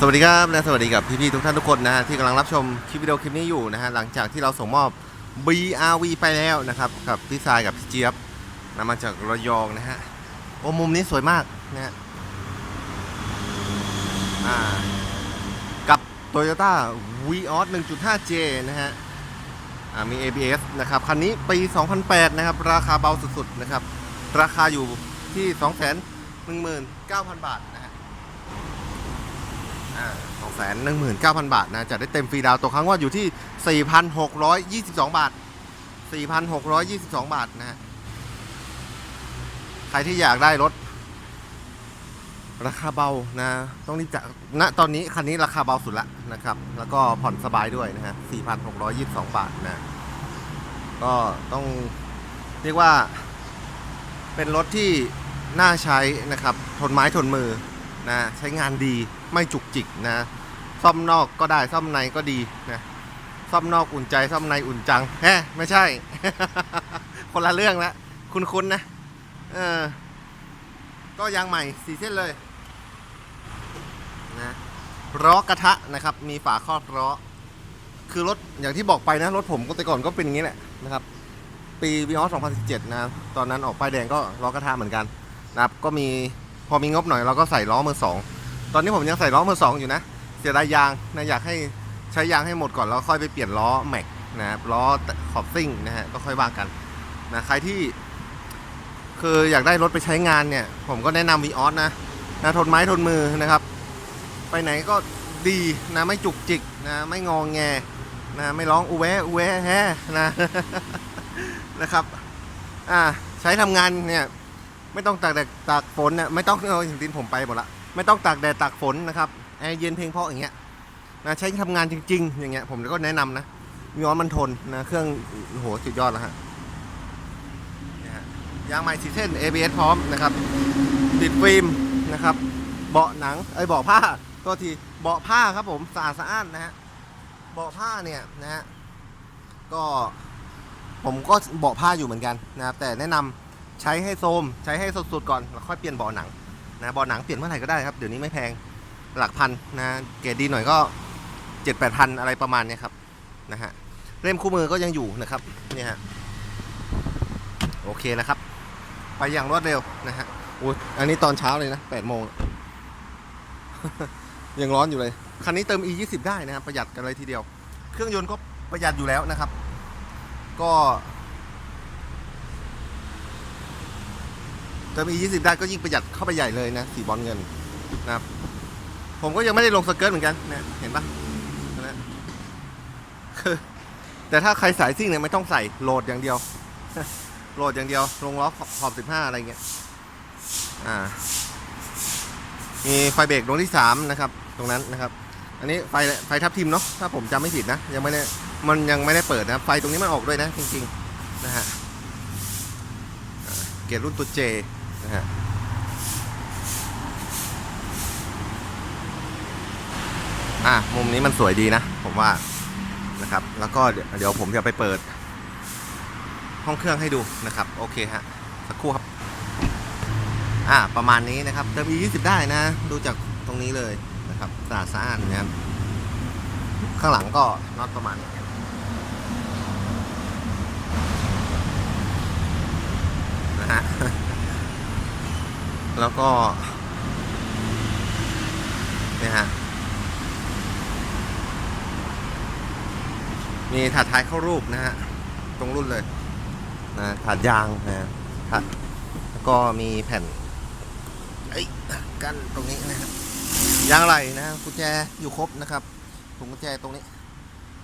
สวัสดีครับและสวัสดีกับพี่ๆทุกท่านทุกคนนะฮะที่กำลังรับชมคลิปวิดีโอคลิปนี้อยู่นะฮะหลังจากที่เราส่งมอบ BRV ไปแล้วนะครับกับพี่ทรายกับพี่เจี๊ยบนำมาจากระยองนะฮะโอ้มุมนี้สวยมากนะฮะกับ Toyota Vios 1.5J นะฮะมี ABS นะครับคันนี้ปี 2008 นะครับ ราคาเบาสุดๆนะครับ ราคาอยู่ที่ 219,000 บาท สองแสนหนึ่งหมื่นเก้าพันบาทนะจะได้เต็มฟรีดาวตัวครั้งว่าอยู่ที่สี่พันหกร้อยยี่สิบสองบาทสี่พันหกร้อยยี่สิบสองบาทนะฮะใครที่อยากได้รถ ราคาเบานะ ต้องรีบจะณตอนนี้คันนี้ราคาเบาสุดละนะครับ แล้วก็ผ่อนสบายด้วยนะฮะสี่พันหกร้อยยี่สิบสองบาทนะ ก็ต้องเรียกว่าเป็นรถที่น่าใช้นะครับ ทนไม้ทนมือ นะใช้งานดีไม่จุกจิกนะ ซ่อมนอกก็ได้ซ่อมในก็ดีนะซ่อมนอกอุ่นใจซ่อมในอุ่นจังแฮะไม่ใช่ คนละเรื่องละคุ้นๆนะเออก็ยางใหม่สีเส้นเลยนะล้อกระทะนะครับ มีฝาครอบล้อคือรถอย่างที่บอกไปนะรถผมก็แต่ก่อนก็เป็นอย่างนี้แหละนะครับ ปีวิออส2017 นะตอนนั้นออกป้ายแดงก็ล้อกระทะเหมือนกันนะครับ ก็มี พอมีงบหน่อยเราก็ใส่ล้อมือสองตอนนี้ผมยังใส่ล้อมือสองอยู่นะ เสียดายยางนะอยากให้ใช้ยางให้หมดก่อนแล้วค่อยไปเปลี่ยนล้อแม็กนะครับล้อขอบซิ่งนะฮะก็ค่อยว่ากันนะใครที่ คืออยากได้รถไปใช้งานเนี่ย ผมก็แนะนำวีออสนะนะทนไม้ทนมือนะครับ ไปไหนก็ดีนะไม่จุกจิกนะไม่งองแงนะไม่ร้องอูแวอูแวแฮนะนะครับ อ่าใช้ทำงานเนี่ย ไม่ต้องตากแดดตากฝนเนี่ยไม่ต้องเอาอย่างดินผมไปหมดละไม่ต้องตากแดดตากฝนนะครับแอร์เย็นเพลงเพราะอย่างเงี้ยนะใช้ทำงานจริง ๆ อย่างเงี้ยผมก็แนะนำนะมีออนมันทนนะเครื่องโหสุดยอดแล้วฮะยฮะยางใหม่สีเส้น ABS พร้อมนะครับ ติดฟิล์มนะครับ เบาะหนังไอ้เบาะผ้าตัวทีเบาะผ้าครับผมสะอาดสะอ้านนะฮะเบาะผ้าเนี่ยนะฮะก็ผมก็เบาะผ้าอยู่เหมือนกันนะครับแต่แนะนำ ใช้ให้โซมใช้ให้สุดๆก่อนแล้วค่อยเปลี่ยนเบาะหนังนะเบาะหนังเปลี่ยนเมื่อไหร่ก็ได้ครับเดี๋ยวนี้ไม่แพงหลักพันนะเกรดดีหน่อยก็เจ็ดแปดพันอะไรประมาณนี้ครับนะฮะเล่มคู่มือก็ยังอยู่นะครับนี่ฮะโอเคนะครับ ไปอย่างรวดเร็วนะฮะอุ้ยอันนี้ตอนเช้าเลยนะแปดโมงยังร้อนอยู่เลย คันนี้เติม e 2 0ได้นะครับประหยัดกันเลยทีเดียว เครื่องยนต์ก็ประหยัดอยู่แล้วนะครับ ก็ เติม e 2 0 ได้ก็ยิ่งประหยัดเข้าไปใหญ่เลยนะสีบอลเงินนะครับ ผมก็ยังไม่ได้ลงสเกิร์ตเหมือนกันเนี่ยเห็นปะนะคือแต่ถ้าใครสายซิ่งเนี่ยไม่ต้องใส่โหลดอย่างเดียว โหลดอย่างเดียว ลงล้อขอบขอบ15 อะไรเงี้ยอ่า มีไฟเบรกดวงที่ 3 นะครับ ตรงนั้นนะครับ อันนี้ไฟไฟทับทิมเนาะถ้าผมจำไม่ผิดนะ ยังไม่ได้มันยังไม่ได้เปิดนะไฟตรงนี้มันออกด้วยนะ จริง ๆ นะฮะเกียร์รุ่นตัว J นะฮะอะมุมนี้มันสวยดีนะ ผมว่านะครับ แล้วก็เดี๋ยวผมจะไปเปิด ห้องเครื่องให้ดูนะครับ โอเคฮะสักครู่ครับ อ่าประมาณนี้นะครับ เติม e 2 0ได้นะ ดูจากตรงนี้เลยนะครับสะอาดสะอ้านนะครับ ข้างหลังก็น็อตประมาณนี้นะฮะ แล้วก็เนี่ยฮะมีถาดท้ายเข้ารูปนะฮะ ตรงรุ่นเลยนะถาดยางนะฮะถาดแล้วก็มีแผ่นไอ้กันตรงนี้นะครับยางไหลนะกุญแจอยู่ครบนะครับถุงกุญแจตรงนี้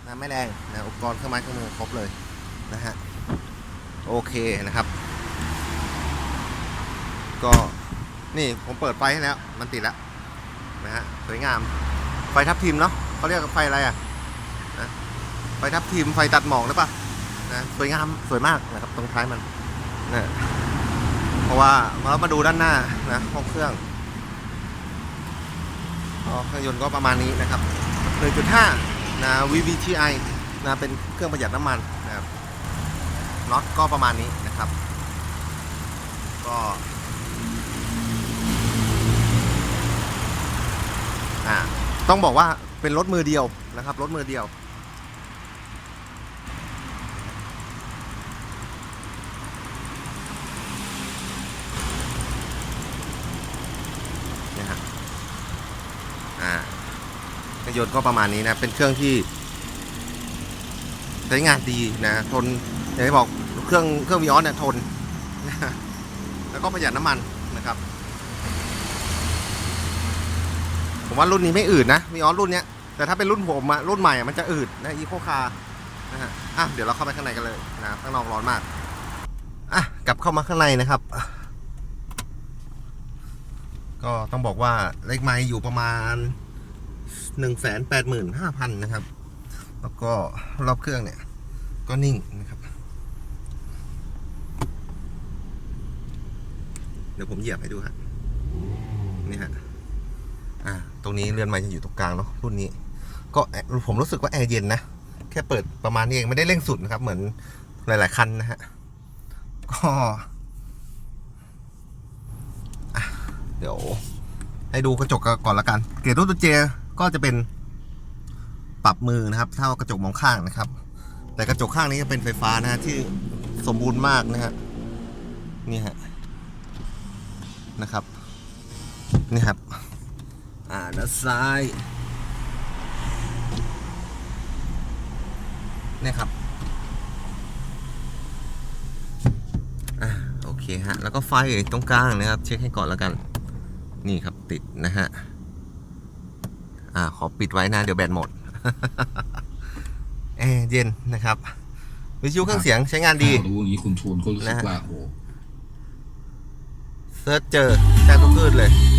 นะไม่แรงนะอุปกรณ์เครื่องไม้เครื่องมือครบเลยนะฮะโอเคนะครับ ก็ นี่ผมเปิดไฟให้แล้ว มันติดแล้วนะฮะสวยงาม ไฟทับทิมเนาะเขาเรียกไฟอะไรอะนะไฟทับทิมไฟตัดหมอกหรือเปล่านะสวยงามสวยมากนะครับ ตรงท้ายมันนะเพราะว่าเรามาดูด้านหน้านะห้องเครื่องเครื่องยนต์ก็ประมาณนี้นะครับ 1.5 นะ VVTi นะเป็นเครื่องประหยัดน้ำมันนะครับน็อตก็ประมาณนี้นะครับ ก็ อ่าต้องบอกว่าเป็นรถมือเดียวนะครับรถมือเดียว นะฮะอ่าเครื่องยนต์ก็ประมาณนี้นะ เป็นเครื่องที่ใช้งานดีนะทนอย่างที่บอกเครื่องเครื่องวิออสเนี่ยทนนะแล้วก็ประหยัดน้ำมันนะครับ ผมว่ารุ่นนี้ไม่อืดนะวิออสรุ่นเนี้ยแต่ถ้าเป็นรุ่นผมอะรุ่นใหม่อะมันจะอืดนะอีโคคานะฮะอะเดี๋ยวเราเข้าไปข้างในกันเลยนะข้างนอกร้อนมากอะกลับเข้ามาข้างในนะครับ ก็ต้องบอกว่าเลขไม้อยู่ประมาณหนึ่งแสนแปดหมื่นห้าพันนะครับ แล้วก็รอบเครื่องเนี่ย ก็นิ่งนะครับ เดี๋ยวผมเหยียบให้ดูฮะนี่ฮะ ตรงนี้เรือนไม้จะอยู่ตรงกลางเนาะรุ่นนี้ ก็ผมรู้สึกว่าแอร์เย็นนะ แค่เปิดประมาณนี้เองไม่ได้เร่งสุดนะครับ เหมือนหลาย ๆ คันนะฮะก็เดี๋ยว ให้ดูกระจกก่อนละกัน เกียร์รถตัวเจก็จะเป็นปรับมือนะครับ เท่ากระจกมองข้างนะครับ แต่กระจกข้างนี้จะเป็นไฟฟ้านะฮะที่สมบูรณ์มากนะฮะนี่ฮะนะครับ นี่ครับ ด้านซ้ายเนี่ยครับอ่าโอเคฮะ แล้วก็ไฟตรงกลางนะครับ เช็คให้ก่อนแล้วกัน นี่ครับติดนะฮะ อ่า ขอปิดไว้นะ เดี๋ยวแบตหมดแอร์เย็นนะครับ วิทยุเครื่องเสียงใช้งานดีถ้ารู้อย่างนี้คุณทูนก็รู้สึกนะฮะว่าโอ้เซิร์ชเจอแทบทุกคลื่นเลยเนี่ยฮะ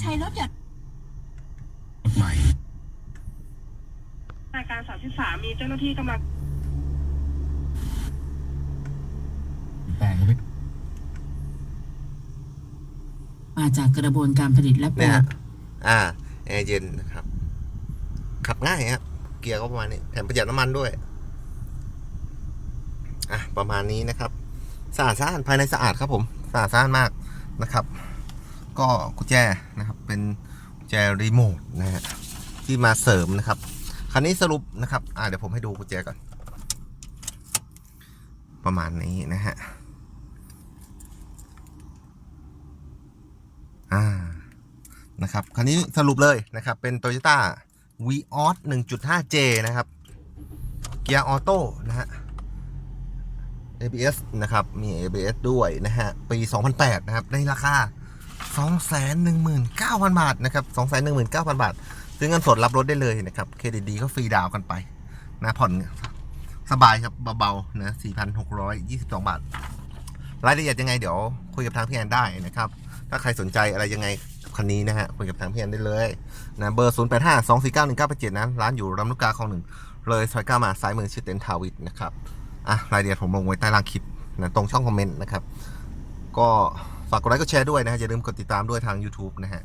ใช้รถหยอดรถใหม่รายการ33มีเจ้าหน้าที่กำลังแปลงก็ไม่มาจากกระบวนการผลิตและแปรเนี่ยฮะอ่าแอร์เย็นนะครับ ขับง่ายครับ เกียร์ก็ประมาณนี้แถมประหยัดน้ำมันด้วย อะ ประมาณนี้นะครับ สะอาดสะอาดภายในสะอาดครับผม สะอาดสะอาดมากนะครับ ก็กุญแจนะครับเป็นกุญแจรีโมทนะฮะที่มาเสริมนะครับคันนี้สรุปนะครับอ่าเดี๋ยวผมให้ดูกุญแจก่อน ประมาณนี้นะฮะอ่านะครับคันนี้สรุปเลยนะครับเป็น Toyota v o s 1.5J นะครับ เกียร์ออโต้นะฮะ ABS นะครับ มี ABS ด้วยนะฮะ ปี 2008 นะครับ ในราคา 219,000 บาทนะครับ219,000 บาท ซื้อเงินสดรับรถได้เลยนะครับเครดิตดีก็ฟรีดาวน์กันไปนะผ่อนสบายครับเบาๆนะ4,622 บาท รายละเอียดยังไงเดี๋ยวคุยกับทางพี่แอนได้นะครับ ถ้าใครสนใจอะไรยังไงคันนี้นะฮะคุยกับทางพี่แอนได้เลยนะเบอร์ 0 8 5 2 4 9 1 9 8 7นะร้านอยู่รำลูกกาคลองหนึ่งเลยซอยเก้ามาซ้ายมือชื่อเต็นทาวิทนะครับอะรายละเอียดผมลงไว้ใต้ล่างคลิปนะตรงช่องคอมเมนต์นะครับ ก็ ฝากกดไลค์กดแชร์ด้วยนะฮะอย่าลืมกดติดตามด้วยทาง YouTube นะฮะ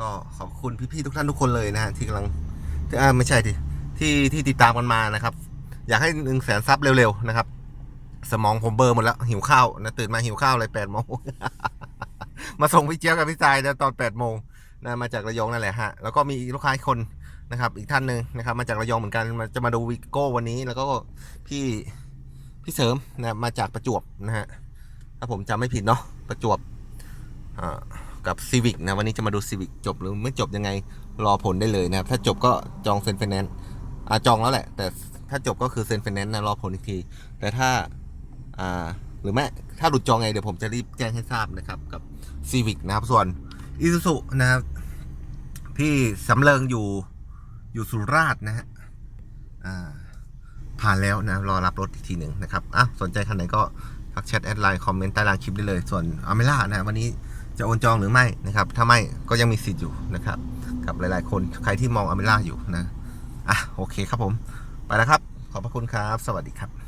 ก็ขอบคุณพี่ๆทุกท่านทุกคนเลยนะฮะที่กำลังที่อ่าไม่ใช่ที่ที่ที่ติดตามกันมานะครับ อยากให้หนึ่งแสนซับเร็วๆนะครับ สมองผมเบลอร์หมดแล้วหิวข้าวนะตื่นมาหิวข้าวเลยแปดโมงมาส่งพี่เจี๊ยบกับพี่ทรายนะตอนแปดโมงนะมาจากระยองนั่นแหละฮะแล้วก็มีลูกค้าอีกคนนะครับ อีกท่านหนึ่งนะครับ มาจากระยองเหมือนกันมาจะมาดูวิโก้วันนี้ แล้วก็พี่พี่เสริมนะมาจากประจวบนะฮะ ถ้าผมจำไม่ผิดเนาะประจวบกับซีวิกนะวันนี้จะมาดูซีวิกจบหรือไม่จบยังไงรอผลได้เลยนะครับ ถ้าจบก็จองเซ็นไฟแนนซ์อ่าจองแล้วแหละ แต่ถ้าจบก็คือเซ็นไฟแนนซ์นะรอผลอีกที แต่ถ้าหรือไม่ถ้าหลุดจองไงเดี๋ยวผมจะรีบแจ้งให้ทราบนะครับ กับ Civic นะครับส่วน i s u z u นะครับพี่สำเริงอยู่อยู่สุราษฎร์นะฮะผ่านแล้วนะรอรับรถอีกทีหนึ่งนะครับอะสนใจคันไหนก็ ทักแชทแอดไลน์คอมเมนต์ใต้ล่างคลิปได้เลย ส่วนอเมล่านะวันนี้จะโอนจองหรือไม่นะครับ ถ้าไม่ก็ยังมีสิทธิ์อยู่นะครับ กับหลายๆ คนใครที่มองอเมล่าอยู่นะ อะโอเคครับผม ไปแล้วครับ ขอบพระคุณครับ สวัสดีครับ